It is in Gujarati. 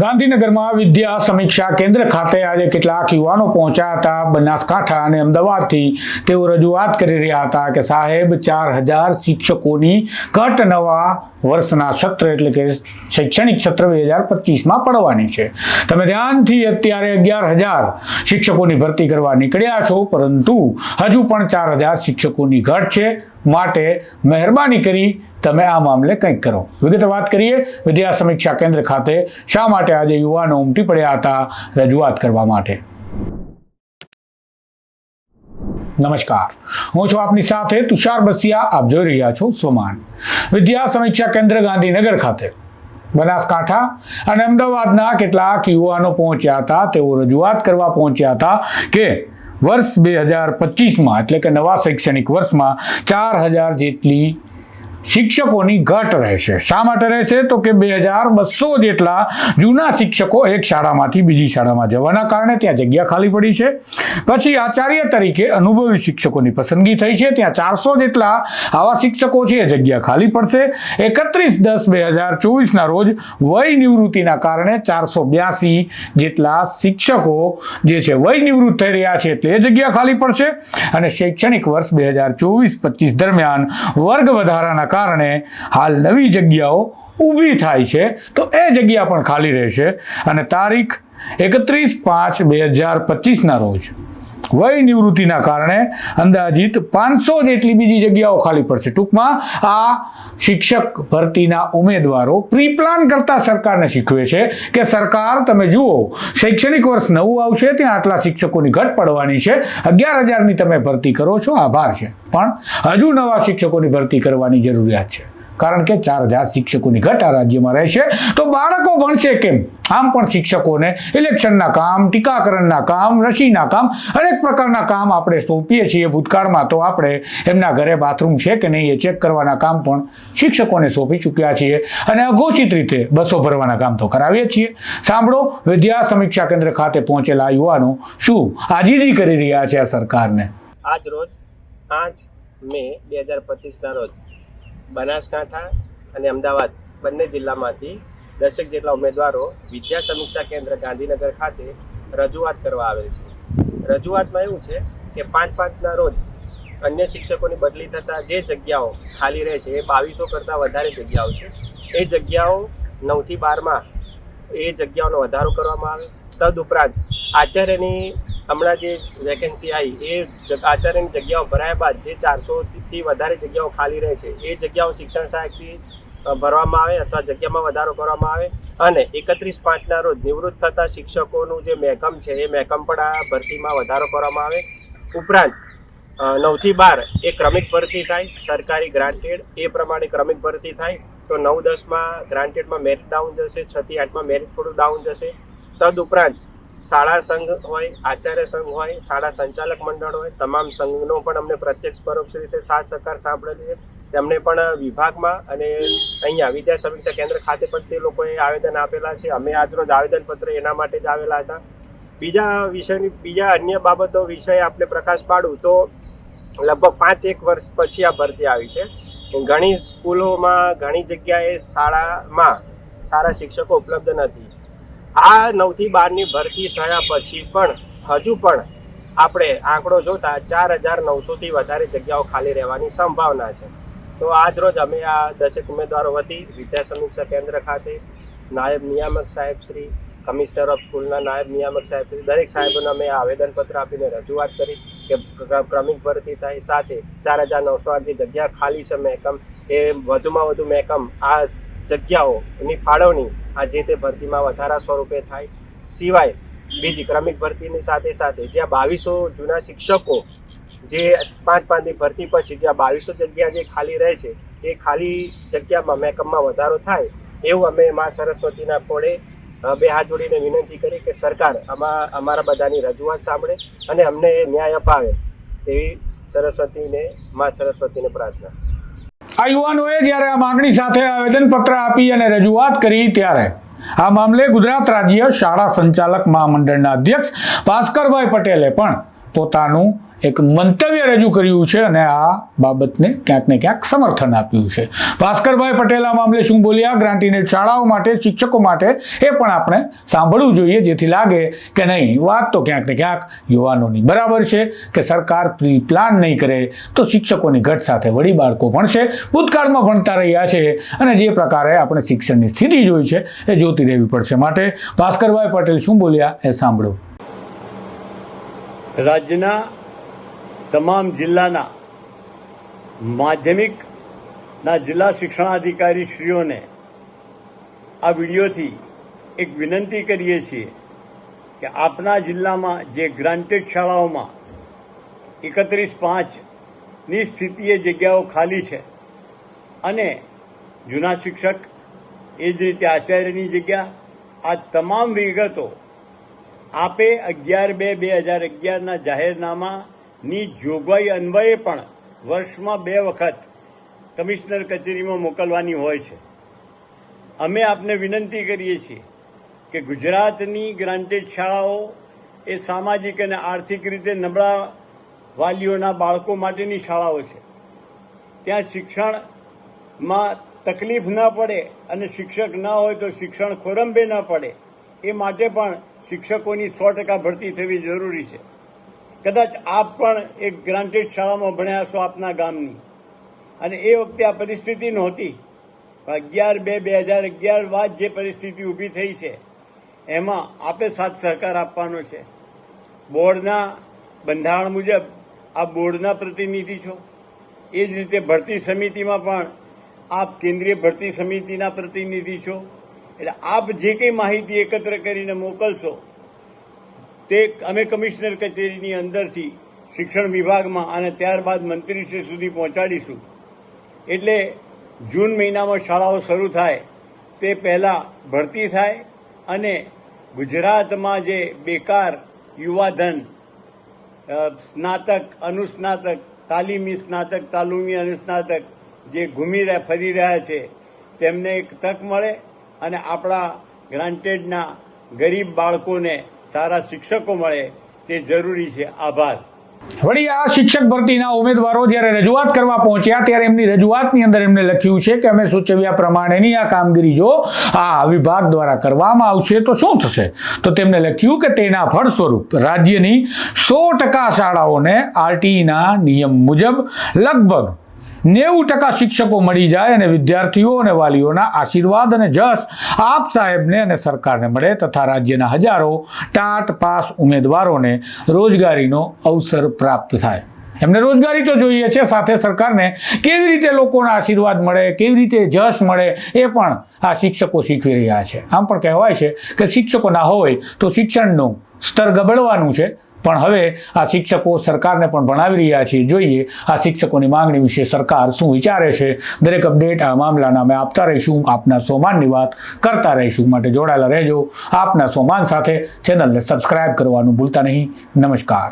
ગાંધીનગરમાં વિદ્યા સમીક્ષા કેન્દ્ર ખાતે આજે કેટલાક યુવાનો પહોંચ્યા હતા. બનાસકાંઠા અને અમદાવાદથી તેઓ રજૂઆત કરી રહ્યા હતા કે સાહેબ, ચાર હજાર શિક્ષકોની ઘટ નવા વર્ષના સત્ર એટલે કે શૈક્ષણિક સત્ર બે હજાર પચીસમાં પડવાની છે. તમે ધ્યાનથી અત્યારે અગિયાર હજાર શિક્ષકોની ભરતી કરવા નીકળ્યા છો, પરંતુ હજુ પણ ચાર હજાર શિક્ષકોની ઘટ છે. માટે મહેરબાની કરી તમે આ મામલે કંઈક કરો. વિગત વાત કરીએ, વિદ્યા સમીક્ષા કેન્દ્ર ખાતે શા માટે આજે યુવાનો ઉમટી પડ્યા હતા, રજૂઆત કરવા માટે. નમસ્કાર. હું છું આપની સાથે તુષાર બસિયા, આપ જોઈ રહ્યા છો સ્વમાન. વિદ્યા સમીક્ષા કેન્દ્ર ગાંધીનગર ખાતે. બનાસકાંઠા અને અમદાવાદના કેટલાક યુવાનો પહોંચ્યા હતા. તેઓ રજૂઆત કરવા પહોંચ્યા હતા કે વર્ષ બે હજાર પચીસમાં, એટલે કે નવા શૈક્ષણિક વર્ષમાં, ચાર હજાર જેટલી શિક્ષકોની ઘટ રહેશે. શા માટે રહેશે? તો કે બે હજાર બસો જેટલા જૂના શિક્ષકો એક શાળામાંથી બીજી શાળામાં જવાના કારણે ત્યાં જગ્યા ખાલી પડી છે. પછી આચાર્ય તરીકે અનુભવી શિક્ષકોની પસંદગી થઈ છે. ત્યાં ચારસો જેટલા આવા શિક્ષકો છે, એ જગ્યા ખાલી પડશે. એકત્રીસ દસ બે હજાર ચોવીસના રોજ વય નિવૃત્તિના કારણે ચારસો બ્યાસી જેટલા શિક્ષકો જે છે, વય નિવૃત્ત થઈ રહ્યા છે એટલે એ જગ્યા ખાલી પડશે. અને શૈક્ષણિક વર્ષ બે હજાર ચોવીસ પચીસ દરમિયાન વર્ગ વધારાના કારણે હાલ નવી જગ્યાઓ ઊભી થાય છે. તો એ જગ્યા પણ ખાલી રહેશે. અને તારીખ એકત્રીસ પાંચ બે હજાર પચીસના રોજ. વય નિવૃત્તિના કારણે અંદાજિત પાંચસો જેટલી બીજી જગ્યાઓ ખાલી પડશે. ટૂંકમાં આ શિક્ષક ભરતીના ઉમેદવારો પ્રી પ્લાન કરતા સરકારને શીખવે છે કે સરકાર, તમે જુઓ, શૈક્ષણિક વર્ષ નવું આવશે, ત્યાં આટલા શિક્ષકોની ઘટ પડવાની છે. અગિયાર હજારની તમે ભરતી કરો છો, આભાર છે. પણ હજુ નવા શિક્ષકોની ભરતી કરવાની જરૂરિયાત છે. કારણ કે ચાર હજાર શિક્ષકોની ઘટ આ રાજ્યમાં રહેશે. તો બાળકો ભણશે કેમ? આમ પણ શિક્ષકોને ઇલેક્શનના કામ, ટીકાકરણના કામ, રસીના કામ, અનેક પ્રકારના કામ આપણે સોંપીએ છીએ. ભૂતકાળમાં તો આપણે એમના ઘરે બાથરૂમ છે કે નહીં એ ચેક કરવાના કામ પણ શિક્ષકોને સોંપી ચૂક્યા છીએ. અને અઘોષિત રીતે બસો ભરવાના કામ તો કરાવીએ છીએ. સાંભળો, વિદ્યા સમીક્ષા કેન્દ્ર ખાતે પહોંચેલા યુવાનો શું આજીજી કરી રહ્યા છે આ સરકારને? આજ રોજ પાંચ મે બે હજાર પચીસના રોજ બનાસકાંઠા અને અમદાવાદ બંને જિલ્લામાંથી દસેક જેટલા ઉમેદવારો વિદ્યા સમીક્ષા કેન્દ્ર ગાંધીનગર ખાતે રજૂઆત કરવા આવેલ છે. રજૂઆતમાં એવું છે કે પાંચ પાંચના રોજ અન્ય શિક્ષકોની બદલી થતાં જે જગ્યાઓ ખાલી રહે છે એ બાવીસો કરતાં વધારે જગ્યાઓ છે. એ જગ્યાઓ નવથી બારમાં એ જગ્યાઓનો વધારો કરવામાં આવે. તદુપરાંત આચાર્યની હમણાં જે વેકેન્સી આવી એ આચાર્યની જગ્યાઓ ભરાયા બાદ જે ચારસોથી વધારે જગ્યાઓ ખાલી રહે છે, એ જગ્યાઓ શિક્ષણ સહાયકથી ભરવામાં આવે અથવા જગ્યામાં વધારો કરવામાં આવે અને એકત્રીસ પાંચના રોજ નિવૃત્ત થતા શિક્ષકોનું જે મહેકમ છે, એ મહેકમ પણ આ ભરતીમાં વધારો કરવામાં આવે. ઉપરાંત નવથી બાર એ ક્રમિક ભરતી થાય, સરકારી ગ્રાન્ટેડ એ પ્રમાણે ક્રમિક ભરતી થાય. તો નવ દસમાં ગ્રાન્ટેડમાં મેરિટ ડાઉન જશે, છથી આઠમાં મેરિટ થોડું ડાઉન જશે. તદુપરાંત શાળા સંઘ હોય, આચાર્ય સંઘ હોય, શાળા સંચાલક મંડળ હોય, તમામ સંઘનો પણ અમને પ્રત્યક્ષ પરોક્ષ રીતે સાથ સહકાર સાંભળેલી છે. તેમને પણ વિભાગમાં અને અહીંયા વિદ્યા સમીક્ષા કેન્દ્ર ખાતે પણ તે લોકોએ આવેદન આપેલા છે. અમે આજરોજ આવેદનપત્ર એના માટે જ આવેલા હતા. બીજા વિષયની, બીજા અન્ય બાબતો વિષય આપણે પ્રકાશ પાડું તો લગભગ પાંચ એક વર્ષ પછી આ ભરતી આવી છે. ઘણી સ્કૂલોમાં ઘણી જગ્યાએ શાળામાં સારા શિક્ષકો ઉપલબ્ધ નથી. આ નવથી બારની ભરતી થયા પછી પણ હજુ પણ આપણે આંકડો જોતા ચાર હજાર નવસોથી વધારે જગ્યાઓ ખાલી રહેવાની સંભાવના છે. તો આજ રોજ અમે આ દસેક ઉમેદવારો વતી વિદ્યા સમીક્ષા કેન્દ્ર ખાતે નાયબ નિયામક સાહેબ શ્રી, કમિશનર ઓફ સ્કૂલના નાયબ નિયામક સાહેબ શ્રી, દરેક સાહેબોને અમે આવેદનપત્ર આપીને રજૂઆત કરી કે ક્રમિક ભરતી થાય સાથે ચાર હજાર નવસો આઠ જગ્યા ખાલી છે મહેકમ. એ વધુમાં વધુ મહેકમ આ જગ્યાઓની ફાળવણી આ જે તે ભરતીમાં વધારા સ્વરૂપે થાય, સિવાય બીજી ક્રમિક ભરતીની સાથે સાથે જ્યાં બાવીસો જૂના શિક્ષકો જે પાંચ પાંચની ભરતી પછી જ્યાં બાવીસો જગ્યા જે ખાલી રહે છે, એ ખાલી જગ્યામાં મહેકમમાં વધારો થાય, એવું અમે મા સરસ્વતીના પોળે બે હાથ જોડીને વિનંતી કરી કે સરકાર આમાં અમારા બધાની રજૂઆત સાંભળે અને અમને ન્યાય અપાવે તેવી સરસ્વતીને, મા સરસ્વતીને પ્રાર્થના. આ યુવાનોએ જ્યારે આ માંગણી સાથે આવેદનપત્ર આપી અને રજૂઆત કરી ત્યારે આ મામલે ગુજરાત રાજ્ય શાળા સંચાલક મહામંડળના અધ્યક્ષ ભાસ્કરભાઈ પટેલે પણ પોતાનું એક મંતવ્ય રજૂ કર્યું છે અને આ બાબતને ક્યાંક ને ક્યાંક સમર્થન આપ્યું છે. ભાસ્કરભાઈ પટેલ આ મામલે શું બોલ્યા? ગ્રાન્ટીનેટ શાળાઓ માટે, શિક્ષકો માટે, એ પણ આપણે સાંભળવું જોઈએ. જેથી લાગે કે નહીં, વાત તો ક્યાંક ને ક્યાંક યુવાનોની બરાબર છે કે સરકાર પ્રી પ્લાન નહીં કરે તો શિક્ષકોની ઘટ સાથે વળી બાળકો ભણશે. ભૂતકાળમાં ભણતા રહ્યા છે અને જે પ્રકારે આપણે શિક્ષણની સ્થિતિ જોઈ છે, એ જોતી રહેવી પડશે માટે. ભાસ્કરભાઈ પટેલ શું બોલ્યા એ સાંભળો. રાજ્યના તમામ જિલ્લાના માધ્યમિકના જિલ્લા શિક્ષણાધિકારી શ્રીઓને આ વિડીયોથી એક વિનંતી કરીએ છીએ કે આપના જિલ્લામાં જે ગ્રાન્ટેડ શાળાઓમાં એકત્રીસ પાંચની સ્થિતિએ જગ્યાઓ ખાલી છે અને જૂના શિક્ષક એ જ રીતે આચાર્યની જગ્યા, આ તમામ વિગતો આપે અગિયાર બે બે હજાર અગિયારના જાહેરનામાની જોગવાઈ અન્વયે પણ વર્ષમાં બે વખત કમિશનર કચેરીમાં મોકલવાની હોય છે. અમે આપને વિનંતી કરીએ છીએ કે ગુજરાતની ગ્રાન્ટેડ શાળાઓ એ સામાજિક અને આર્થિક રીતે નબળા વાલીઓના બાળકો માટેની શાળાઓ છે. ત્યાં શિક્ષણમાં તકલીફ ન પડે અને શિક્ષક ન હોય તો શિક્ષણ ખોરંભે ન પડે, એ માટે પણ શિક્ષકોની સો ટકા ભરતી થવી જરૂરી છે. કદાચ આપ પણ એક ગ્રાન્ટેડ શાળામાં ભણ્યા છો આપના ગામની. અને એ વખતે આ પરિસ્થિતિ નહોતી. અગિયાર બે બે હજાર અગિયાર બાદ જે પરિસ્થિતિ ઊભી થઈ છે, એમાં આપે સાથ સહકાર આપવાનો છે. બોર્ડના બંધારણ મુજબ આ બોર્ડના પ્રતિનિધિ છો. એ જ રીતે ભરતી સમિતિમાં પણ આપ કેન્દ્રીય ભરતી સમિતિના પ્રતિનિધિ છો. એટલે આપ જે કંઈ માહિતી એકત્ર કરીને મોકલશો તે અમે કમિશનર કચેરીની અંદરથી શિક્ષણ વિભાગમાં અને ત્યારબાદ મંત્રીશ્રી સુધી પહોંચાડીશું. એટલે જૂન મહિનામાં શાળાઓ શરૂ થાય, તે પહેલાં ભરતી થાય અને ગુજરાતમાં જે બેકાર યુવાધન સ્નાતક, અનુસ્નાતક, તાલીમી સ્નાતક, તાલુમી અનુસ્નાતક જે ઘૂમી રહ્યા, ફરી રહ્યા છે, તેમને એક તક મળે અને આપણા ગ્રાન્ટેડના ગરીબ બાળકોને સારા શિક્ષકો મળે તે જરૂરી છે. આભાર. વળી આ શિક્ષક ભરતીના ઉમેદવારો જ્યારે રજૂઆત કરવા પહોંચ્યા ત્યારે એમની રજૂઆતની અંદર એમને લખ્યું છે કે અમે સૂચવ્યા પ્રમાણેની આ કામગીરી જો આ વિભાગ દ્વારા કરવામાં આવશે તો શું થશે? તો તેમને લખ્યું કે તેના ફળ સ્વરૂપ રાજ્યની સો ટકા શાળાઓને આરટીઈના નિયમ મુજબ લગભગ નેવું ટકા શિક્ષકો મળી જાય અને વિદ્યાર્થીઓ અને વાલીઓના આશીર્વાદ અને જશ આપ સાહેબને અને સરકારને મળે તથા રાજ્યના હજારો ટાટ પાસ ઉમેદવારોને રોજગારીનો અવસર પ્રાપ્ત થાય. એમને રોજગારી તો જોઈએ છે, સાથે સરકારને કેવી રીતે લોકોના આશીર્વાદ મળે, કેવી રીતે જશ મળે એ પણ આ શિક્ષકો શીખવી રહ્યા છે. આમ પણ કહેવાય છે કે શિક્ષકો ના હોય તો શિક્ષણનું સ્તર ગબડવાનું છે પણ હવે આ શિક્ષકો સરકારને પણ ભણાવી રહ્યા છે. જોઈએ આ શિક્ષકોની માંગણી વિશે સરકાર શું વિચારે છે? દરેક અપડેટ આ મામલાના અમે આપતા રહીશું. આપના સોમાનની વાત કરતા રહીશું. માટે જોડાયેલા રહેજો. આપના સોમાન સાથે ચેનલને સબસ્ક્રાઇબ કરવાનું ભૂલતા નહીં. નમસ્કાર.